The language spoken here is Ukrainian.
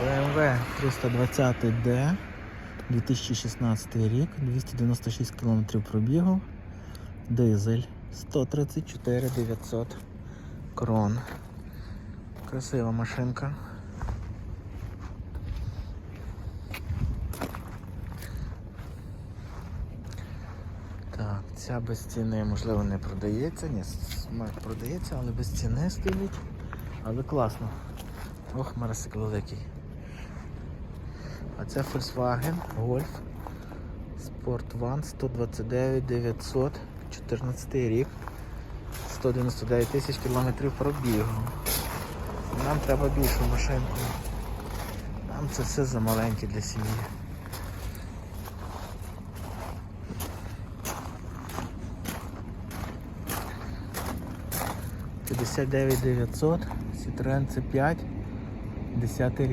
BMW 320D 2016 рік, 296 км пробігу, дизель 134 900 крон. Красива машинка. Так, ця без ціни можливо не продається. Ні, продається, але без ціни стоїть. Але класно. Ох, марсик великий. А це Volkswagen Golf Sport One 129 900 14 рік. 199 тисяч кілометрів пробігу. Нам треба більшу машинку. Нам це все замаленьке для сім'ї. П'ятдесят дев'ять дев'ятсот, Citroen C5, 10 рік.